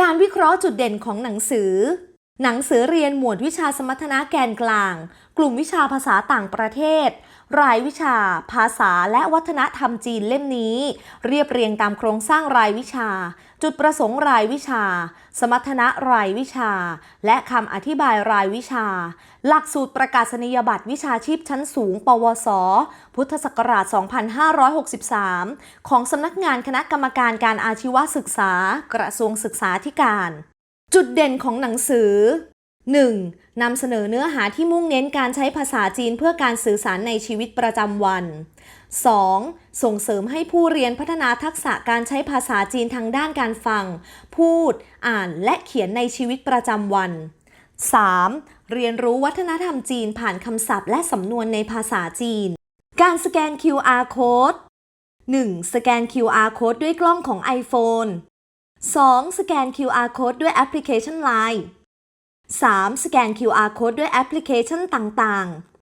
การวิเคราะห์จุดเด่นของหนังสือ หนังสือเรียนหมวดวิชาสมรรถนะแกนกลาง กลุ่มวิชาภาษาต่างประเทศ รายวิชา ภาษาและวัฒนธรรมจีนเล่มนี้ เรียบเรียงตามโครงสร้างรายวิชา จุดประสงค์รายวิชา สมรรถนะรายวิชา และคำอธิบายรายวิชา หลักสูตรประกาศนียบัตรวิชาชีพชั้นสูง ปวส พุทธศักราช 2563 ของสำนักงานคณะกรรมการการอาชีวศึกษา กระทรวงศึกษาธิการ จุดเด่นของหนังสือ 1. นำเสนอเนื้อหาที่มุ่งเน้นการใช้ภาษาจีนเพื่อการสื่อสารในชีวิตประจำวัน 2. ส่งเสริมให้ผู้เรียนพัฒนาทักษะการใช้ภาษาจีนทางด้านการฟัง พูด อ่านและเขียนในชีวิตประจำวัน 3. เรียนรู้วัฒนธรรมจีนผ่านคำศัพท์และสำนวนในภาษาจีน การสแกน QR code 1. สแกน QR code ด้วยกล้องของ iPhone 2. สแกน QR code ด้วยแอปพลิเคชัน Line 3. สแกน QR code ด้วยแอปพลิเคชันต่างๆ